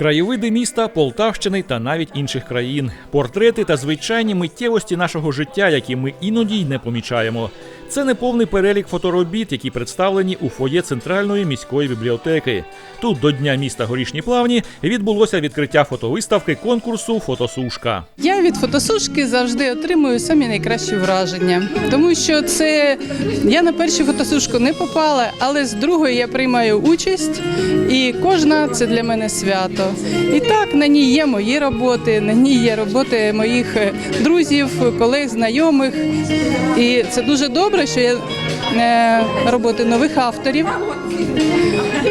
Краєвиди міста, Полтавщини та навіть інших країн, портрети та звичайні миттєвості нашого життя, які ми іноді й не помічаємо. Це не повний перелік фоторобіт, які представлені у фоє центральної міської бібліотеки. Тут до Дня міста Горішні Плавні відбулося відкриття фотовиставки конкурсу Фотосушка. Я від фотосушки завжди отримую самі найкращі враження, тому що це я на першу фотосушку не попала, але з другої я приймаю участь, і кожна це для мене свято. І так на ній є мої роботи, на ній є роботи моїх е, друзів, колег, знайомих. І це дуже добре, що є е, роботи нових авторів.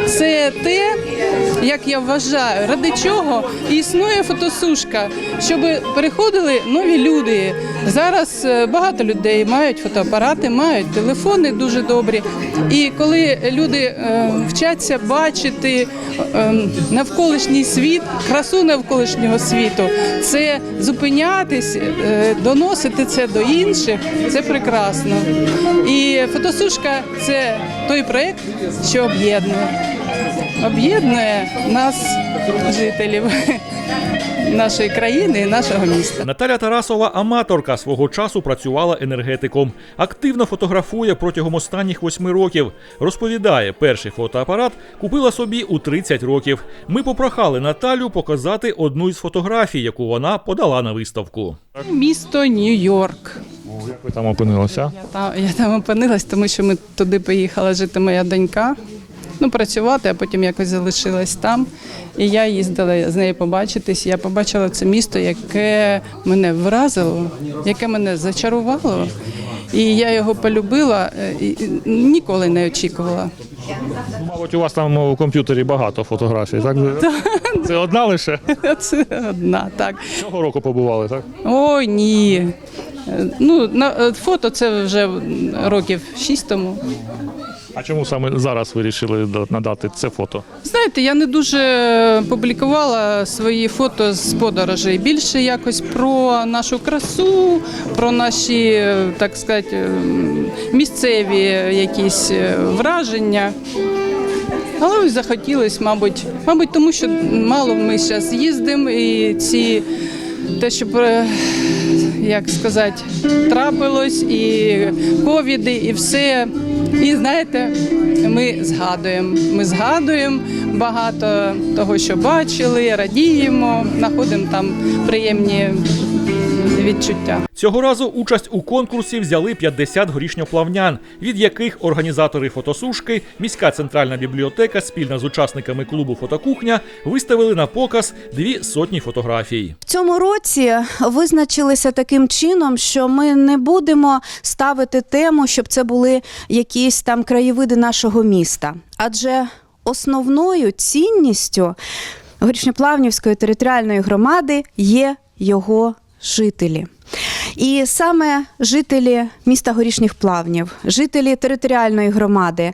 Це те, як я вважаю, ради чого існує фотосушка, щоб переходили нові люди. Зараз е, багато людей мають фотоапарати, мають телефони дуже добрі. І коли люди е, вчаться бачити навколишній світ, красу навколишнього світу, це зупинятись, доносити це до інших, це прекрасно. І фотосушка це той проект, що об'єднує. Об'єднує нас, жителів нашої країни і нашого міста. Наталя Тарасова, аматорка, свого часу працювала енергетиком. Активно фотографує протягом останніх восьми років. Розповідає, перший фотоапарат купила собі у 30 років. Ми попрохали Наталю показати одну із фотографій, яку вона подала на виставку. Місто Нью-Йорк. Як ви там опинилися? Я там, я там опинилась, тому що ми туди поїхала жити моя донька. Ну, працювати, а потім якось залишилась там. І я їздила з нею побачитись. Я побачила це місто, яке мене вразило, яке мене зачарувало. І я його полюбила е, і ніколи не очікувала. Ну, Мабуть, у вас там у комп'ютері багато фотографій, так? Це одна лише? Це одна, так. Цього року побували, так? Ой, ні. Е, Ну, на е, фото це вже років шість тому. А чому саме зараз вирішили надати це фото? Знаєте, я не дуже публікувала свої фото з подорожей. Більше якось про нашу красу, про наші, е, так сказати, е, місцеві якісь враження. Але ось захотілось, мабуть, мабуть, тому що мало ми зараз їздимо і ці те, що як сказати, трапилось, і ковіди, і все. І знаєте, ми згадуємо. Ми згадуємо багато того, що бачили, радіємо, знаходимо там приємні відчуття. Цього разу участь у конкурсі взяли 50 горішньоплавнян, від яких організатори фотосушки, міська центральна бібліотека спільно з учасниками клубу Фотокухня виставили на показ дві сотні фотографій. В цьому році визначилися таким чином, що ми не будемо ставити тему, щоб це були якісь там краєвиди нашого міста. Адже основною цінністю Горішньоплавнівської територіальної громади є його жителі. І саме жителі міста Горішніх Плавнів, жителі територіальної громади,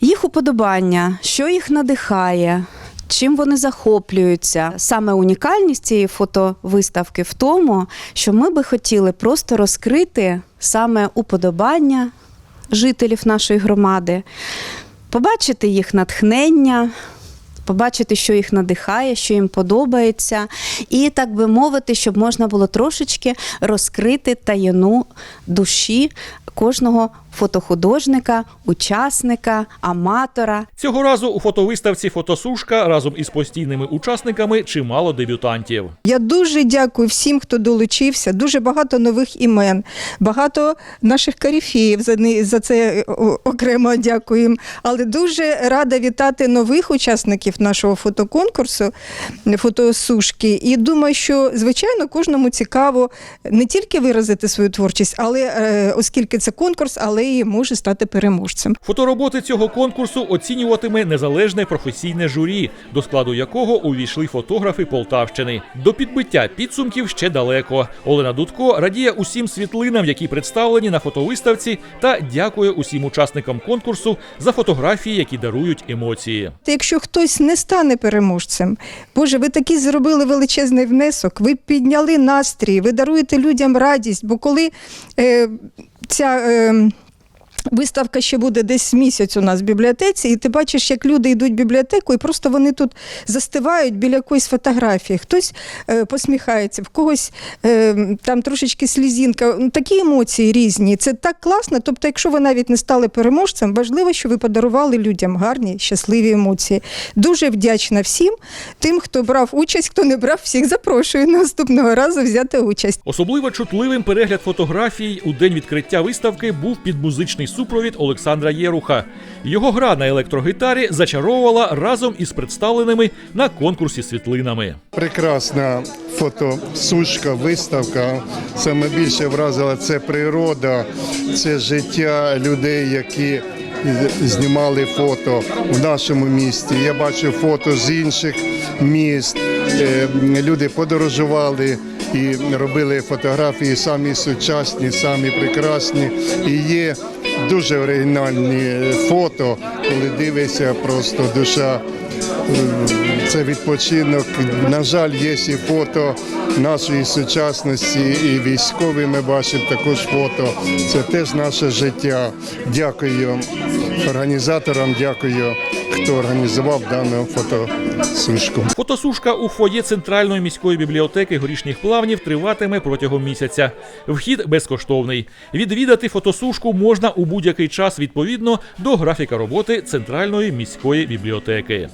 їх уподобання, що їх надихає, чим вони захоплюються. Саме унікальність цієї фотовиставки в тому, що ми би хотіли просто розкрити саме уподобання жителів нашої громади, побачити їх натхнення. Побачити, що їх надихає, що їм подобається, і так би мовити, щоб можна було трошечки розкрити таєну душі кожного фотохудожника, учасника, аматора. Цього разу у фотовиставці Фотосушка разом із постійними учасниками чимало дебютантів. Я дуже дякую всім, хто долучився. Дуже багато нових імен, багато наших каріфеїв за, не- за це окремо дякуємо. Але дуже рада вітати нових учасників нашого фотоконкурсу, фотосушки. І думаю, що звичайно кожному цікаво не тільки виразити свою творчість, але е, оскільки це конкурс, але і може стати переможцем. Фотороботи цього конкурсу оцінюватиме незалежне професійне журі, до складу якого увійшли фотографи Полтавщини. До підбиття підсумків ще далеко. Олена Дудко радіє усім світлинам, які представлені на фотовиставці, та дякує усім учасникам конкурсу за фотографії, які дарують емоції. Якщо хтось не стане переможцем, Боже, ви такий зробили величезний внесок, ви підняли настрій, ви даруєте людям радість, бо коли е, ця. Е, Виставка ще буде десь місяць у нас в бібліотеці, і ти бачиш, як люди йдуть в бібліотеку, і просто вони тут застивають біля якоїсь фотографії. Хтось е, посміхається, в когось е, там трошечки слізінка. Ну, Такі емоції різні. Це так класно. Тобто, якщо ви навіть не стали переможцем, важливо, що ви подарували людям гарні, щасливі емоції. Дуже вдячна всім тим, хто брав участь, хто не брав, всіх запрошую наступного разу взяти участь. Особливо чутливим перегляд фотографій у день відкриття виставки був під музичний супровід Олександра Єруха. Його гра на електрогітарі зачаровувала разом із представленими на конкурсі світлинами. Прекрасна фотосушка, виставка. Саме більше вразила це природа, це життя людей, які знімали фото в нашому місті. Я бачив фото з інших міст. Е, Люди подорожували і робили фотографії самі сучасні, самі прекрасні. І є дуже оригінальні фото, коли дивишся, просто душа це відпочинок. На жаль, є і фото нашої сучасності, і військові ми бачимо також фото. Це теж наше життя. Дякую організаторам, дякую, хто організував дану фотосушку. Фотосушка у фоє центральної міської бібліотеки горішніх плавнів триватиме протягом місяця. Вхід безкоштовний. Відвідати фотосушку можна у будь-який час відповідно до графіка роботи центральної міської бібліотеки.